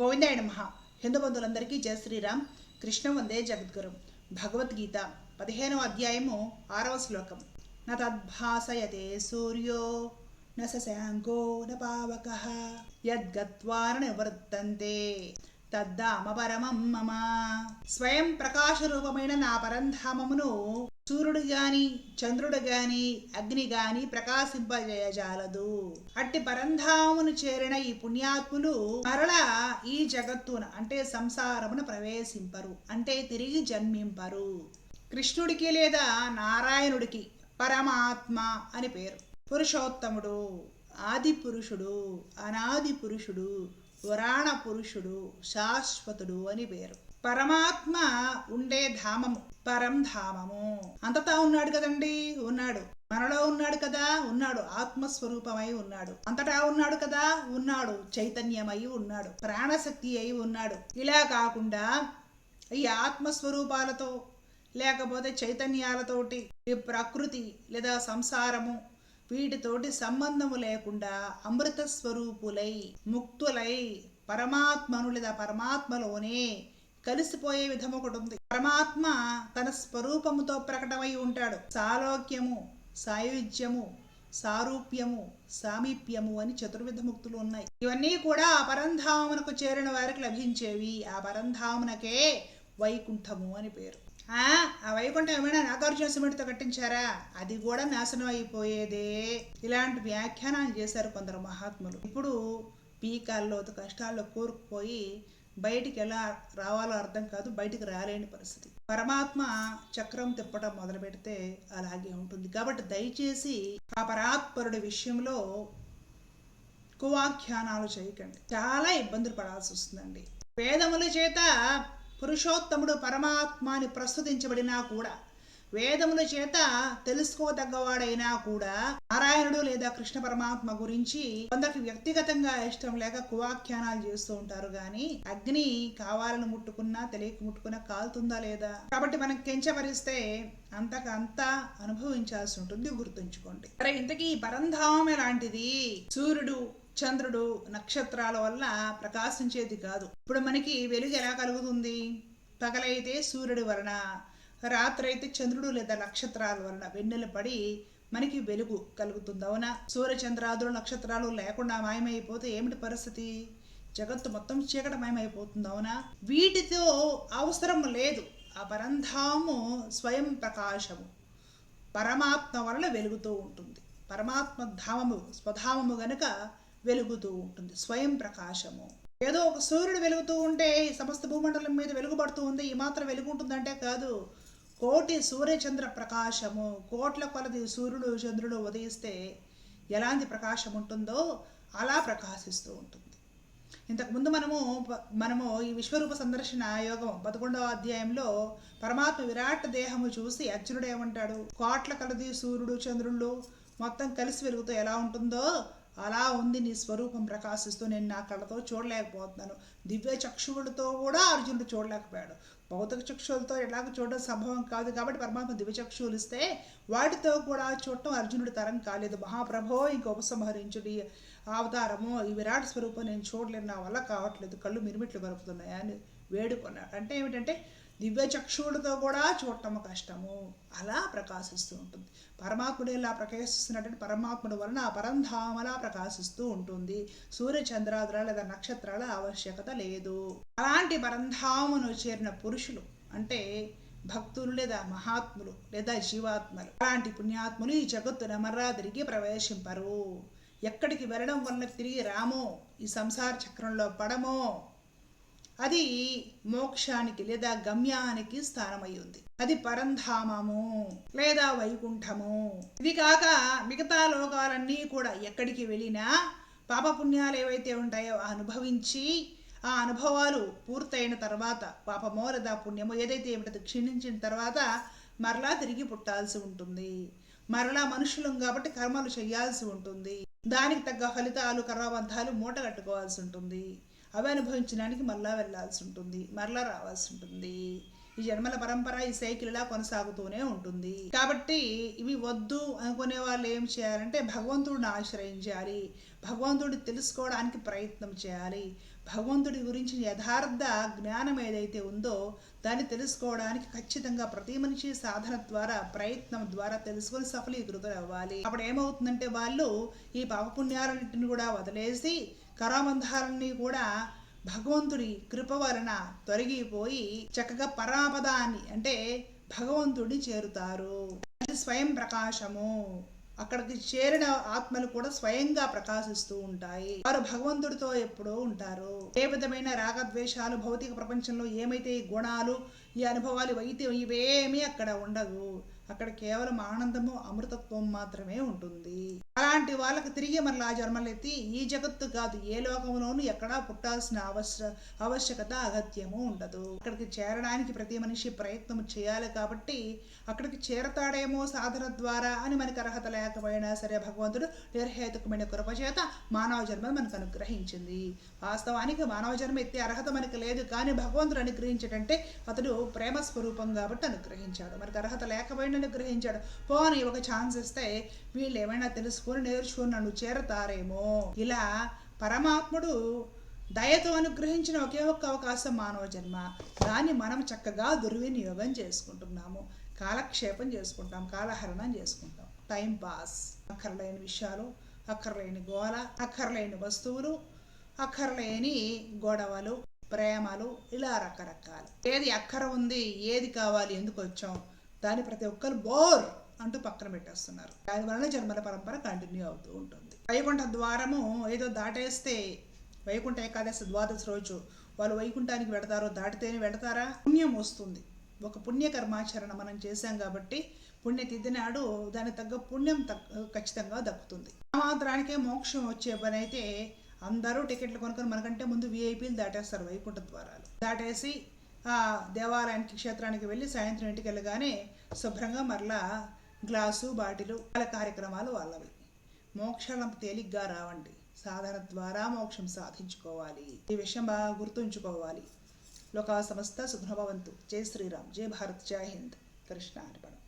గోవిందాయ నమ. హిందూ బంధువులందరికీ జయ శ్రీరామ్. కృష్ణ వందే జగద్గురు. భగవద్గీత పదిహేనవ అధ్యాయము ఆరవ శ్లోకం. న తద్భాసయతే సూర్యో న శశాంకో న పావక యద్గత్వా నివర్తంతే. తద్ధామ పరమం మమ స్వయం ప్రకాశ రూపమైన నా పరంధామమును సూర్యుడు గాని చంద్రుడు గాని అగ్ని గాని ప్రకాశింపజేయజాలదు. అట్టి పరంధామును చేరిన ఈ పుణ్యాత్ములు మరలా ఈ జగత్తున అంటే సంసారమును ప్రవేశింపరు అంటే తిరిగి జన్మింపరు. కృష్ణుడికి లేదా నారాయణుడికి పరమాత్మ అని పేరు. పురుషోత్తముడు ఆది పురుషుడు అనాది పురుషుడు పురాణ పురుషుడు శాశ్వతుడు అని పేరు. పరమాత్మ ఉండే ధామము పరం ధామము. అంతటా ఉన్నాడు కదండి ఉన్నాడు. మనలో ఉన్నాడు కదా ఉన్నాడు. ఆత్మస్వరూపమై ఉన్నాడు. అంతటా ఉన్నాడు కదా ఉన్నాడు. చైతన్యమై ఉన్నాడు. ప్రాణశక్తి అయి ఉన్నాడు. ఇలా కాకుండా ఈ ఆత్మస్వరూపాలతో లేకపోతే చైతన్యాలతోటి ఈ ప్రకృతి లేదా సంసారము వీటితోటి సంబంధము లేకుండా అమృత స్వరూపులై ముక్తులై పరమాత్మను లేదా పరమాత్మలోనే కలిసిపోయే విధం ఒకటి ఉంది. పరమాత్మ తన స్వరూపముతో ప్రకటమై ఉంటాడు. సాలోక్యము సాయుధ్యము సారూప్యము సామీప్యము అని చతుర్విధ ముక్తులు ఉన్నాయి. ఇవన్నీ కూడా ఆ పరంధామునకు చేరిన వారికి లభించేవి. ఆ పరంధామునకే వైకుంఠము అని పేరు. ఆ వైకుంఠం ఏమైనా నాగార్జున సిమెంట్తో కట్టించారా? అది కూడా నాశనం అయిపోయేదే. ఇలాంటి వ్యాఖ్యానాలు చేశారు కొందరు మహాత్ములు. ఇప్పుడు పీకాల్లో కష్టాల్లో కూరుకుపోయి బయటికి ఎలా రావాలో అర్థం కాదు బయటికి రాలేని పరిస్థితి. పరమాత్మ చక్రం తిప్పటం మొదలు పెడితే అలాగే ఉంటుంది. కాబట్టి దయచేసి ఆ పరాత్పరుడి విషయంలో కువాఖ్యానాలు చేయకండి. చాలా ఇబ్బందులు పడాల్సి వస్తుందండి. వేదముల చేత పురుషోత్తముడు పరమాత్మాని ప్రస్తుతించబడినా కూడా వేదముల చేత తెలుసుకోదగ్గవాడైనా కూడా నారాయణుడు లేదా కృష్ణ పరమాత్మ గురించి కొందరికి వ్యక్తిగతంగా ఇష్టం లేక కువాఖ్యానాలు చేస్తూ ఉంటారు గాని అగ్ని కావాలని ముట్టుకున్నా తెలియక ముట్టుకున్నా కాలుతుందా లేదా? కాబట్టి మనం కించపరిస్తే అంతకంతా అనుభవించాల్సి ఉంటుంది గుర్తుంచుకోండి. సరే ఇంతకీ పరంధామం ఎలాంటిది? సూర్యుడు చంద్రుడు నక్షత్రాల వల్ల ప్రకాశించేది కాదు. ఇప్పుడు మనకి వెలుగు ఎలా కలుగుతుంది? పగలైతే సూర్యుడి వలన రాత్రి అయితే చంద్రుడు లేదా నక్షత్రాల వలన వెన్నెల పడి మనకి వెలుగు కలుగుతుంది. అవునా? సూర్య చంద్రాదులు నక్షత్రాలు లేకుండా మాయమైపోతే ఏమిటి పరిస్థితి? జగత్తు మొత్తం చీకటి మాయమైపోతుంది అవునా? వీటితో అవసరం లేదు. ఆ స్వయం ప్రకాశము. పరమాత్మ వలన వెలుగుతూ ఉంటుంది. పరమాత్మ ధామము స్వధామము గనుక వెలుగుతూ ఉంటుంది. స్వయం ప్రకాశము. ఏదో ఒక సూర్యుడు వెలుగుతూ ఉంటే సమస్త భూమండలం మీద వెలుగుపడుతూ ఉంది. ఈ మాత్రం వెలుగు ఉంటుందంటే కాదు. కోటి సూర్యచంద్ర ప్రకాశము. కోట్ల కొలది సూర్యుడు చంద్రుడు ఉదయిస్తే ఎలాంటి ప్రకాశం ఉంటుందో అలా ప్రకాశిస్తూ ఉంటుంది. ఇంతకుముందు మనము మనము ఈ విశ్వరూప సందర్శన యోగం పదకొండవ అధ్యాయంలో పరమాత్మ విరాట్ దేహము చూసి అర్జునుడు ఏమంటాడు? కోట్ల కలది సూర్యుడు చంద్రుళ్ళు మొత్తం కలిసి వెలుగుతూ ఎలా ఉంటుందో అలా ఉంది నీ స్వరూపం ప్రకాశిస్తూ నేను నా కళ్ళతో చూడలేకపోతున్నాను. దివ్య చక్షువులతో కూడా అర్జునుడు చూడలేకపోయాడు. భౌతిక చక్షువులతో ఎలాగ చూడడం సంభవం కాదు కాబట్టి పరమాత్మ దివ్య చక్షువులు ఇస్తే వాటితో కూడా చూడటం అర్జునుడి తరం కాలేదు. మహాప్రభో ఇంక ఉపసంహరించుడి అవతారము ఈ విరాట్ స్వరూపం నేను చూడలేను నా వల్ల కావట్లేదు కళ్ళు మిరిమిట్లు కలుపుతున్నాయి వేడుకున్నాడు. అంటే ఏమిటంటే దివ్య చక్షువులతో కూడా చూడటం కష్టము. అలా ప్రకాశిస్తూ ఉంటుంది. పరమాత్ముడు ఇలా ప్రకాశిస్తున్నటువంటి పరమాత్ముడు వలన ఆ పరంధామలా ప్రకాశిస్తూ ఉంటుంది. సూర్య చంద్రాదుల లేదా నక్షత్రాల ఆవశ్యకత లేదు. అలాంటి పరంధామును చేరిన పురుషులు అంటే భక్తులు లేదా మహాత్ములు లేదా జీవాత్మలు అలాంటి పుణ్యాత్ములు ఈ జగత్తు మర్రా తిరిగి ప్రవేశింపరు. ఎక్కడికి వెళ్ళడం వలన తిరిగి రామో? ఈ సంసార చక్రంలో పడమో? అది మోక్షానికి లేదా గమ్యానికి స్థానమై ఉంది అది పరంధామము లేదా వైకుంఠము. ఇది కాక మిగతా లోకాలన్నీ కూడా ఎక్కడికి వెళ్ళినా పాపపుణ్యాలు ఏవైతే ఉంటాయో అనుభవించి ఆ అనుభవాలు పూర్తయిన తర్వాత పాపమో లేదా పుణ్యమో ఏదైతే ఏమిటో క్షీణించిన తర్వాత మరలా తిరిగి పుట్టాల్సి ఉంటుంది. మరలా మనుషులం కాబట్టి కర్మలు చేయాల్సి ఉంటుంది. దానికి తగ్గ ఫలితాలు కర్మబంధాలు మూట కట్టుకోవాల్సి ఉంటుంది. అవి అనుభవించడానికి మరలా వెళ్ళాల్సి ఉంటుంది మరలా రావాల్సి ఉంటుంది. ఈ జన్మల పరంపర ఈ సైకిల్ ఇలా కొనసాగుతూనే ఉంటుంది. కాబట్టి ఇవి వద్దు అనుకునే వాళ్ళు ఏం చేయాలంటే భగవంతుడిని ఆశ్రయించాలి. భగవంతుడిని తెలుసుకోవడానికి ప్రయత్నం చేయాలి. భగవంతుడి గురించి యథార్థ జ్ఞానం ఏదైతే ఉందో దాన్ని తెలుసుకోవడానికి ఖచ్చితంగా ప్రతి మనిషి సాధన ద్వారా ప్రయత్నం ద్వారా తెలుసుకొని సఫలీకృతులు అవ్వాలి. అప్పుడు ఏమవుతుందంటే వాళ్ళు ఈ పాపపుణ్యాలన్నింటిని కూడా వదిలేసి కరాబంధాలన్నీ కూడా భగవంతుడి కృప వలన తొలగిపోయి చక్కగా పరాపదాన్ని అంటే భగవంతుడిని చేరుతారు. అది స్వయం ప్రకాశము. అక్కడికి చేరిన ఆత్మలు కూడా స్వయంగా ప్రకాశిస్తూ ఉంటాయి. వారు భగవంతుడితో ఎప్పుడూ ఉంటారు. ఏ విధమైన రాగద్వేషాలు భౌతిక ప్రపంచంలో ఏమైతే ఈ గుణాలు ఈ అనుభవాలు అయితే ఇవేమీ అక్కడ ఉండదు అక్కడ కేవలం ఆనందము అమృతత్వం మాత్రమే ఉంటుంది. అలాంటి వాళ్ళకి తిరిగి మరలా జన్మలెత్తి ఈ జగత్తు కాదు ఏ లోకంలోనూ ఎక్కడా పుట్టాల్సిన అవసర ఆవశ్యకత అగత్యము ఉండదు. అక్కడికి చేరడానికి ప్రతి మనిషి ప్రయత్నం చేయాలి కాబట్టి అక్కడికి చేరతాడేమో సాధన ద్వారా అని మనకి అర్హత లేకపోయినా సరే భగవంతుడు నిర్హేతుకమైన కృప చేత మానవ జన్మ మనకు అనుగ్రహించింది. వాస్తవానికి మానవ జన్మ ఎత్తే అర్హత మనకి లేదు కానీ భగవంతుడు అనుగ్రహించడంటే అతడు ప్రేమ స్వరూపం కాబట్టి అనుగ్రహించాడు. మనకు అర్హత లేకపోయినా అనుగ్రహించాడు పోనీ ఒక ఛాన్స్ ఇస్తే వీళ్ళు ఏమైనా తెలుసుకొని నేర్చుకుని నన్ను చేరతారేమో. ఇలా పరమాత్ముడు దయతో అనుగ్రహించిన ఒకే ఒక్క అవకాశం మానవ జన్మ. దాన్ని మనం చక్కగా దుర్వినియోగం చేసుకుంటున్నాము. కాలక్షేపం చేసుకుంటాం కాలహరణం చేసుకుంటాం. Time pass. అక్కర్లేని విషయాలు అక్కర్లేని గోల అక్కర్లేని వస్తువులు అక్కర్లేని గొడవలు ప్రేమలు ఇలా రకరకాలు. ఏది అక్కర ఉంది ఏది కావాలి ఎందుకు వచ్చాం? దాన్ని ప్రతి ఒక్కరు బోర్ అంటూ పక్కన పెట్టేస్తున్నారు. దానివలన జన్మల పరంపర కంటిన్యూ అవుతూ ఉంటుంది. వైకుంఠ ద్వారము ఏదో దాటేస్తే వైకుంఠ ఏకాదశి ద్వాదశి రోజు వాళ్ళు వైకుంఠానికి వెడతారో దాటితేనే వెడతారా? పుణ్యం వస్తుంది. ఒక పుణ్యకర్మాచరణ మనం చేశాం కాబట్టి పుణ్యతిథి నాడు దానికి తగ్గ పుణ్యం ఖచ్చితంగా దక్కుతుంది. ఆ మాత్రానికే మోక్షం వచ్చే పని అయితే అందరూ టికెట్లు కొనుక్కొని మనకంటే ముందు విఐపీలు దాటేస్తారు వైకుంఠ ద్వారాలు. దాటేసి ఆ దేవాలయానికి క్షేత్రానికి వెళ్ళి సాయంత్రం ఇంటికి వెళ్ళగానే శుభ్రంగా మరలా గ్లాసు బాటిలు వాళ్ళ కార్యక్రమాలు వాళ్ళవి. మోక్షాలు తేలిగ్గా రావండి. సాధన ద్వారా మోక్షం సాధించుకోవాలి. ఈ విషయం బాగా గుర్తుంచుకోవాలి. లోకా సమస్త సుఖభవంతు జై శ్రీరామ్. జై భారత్. జై హింద్. కృష్ణ అర్పణం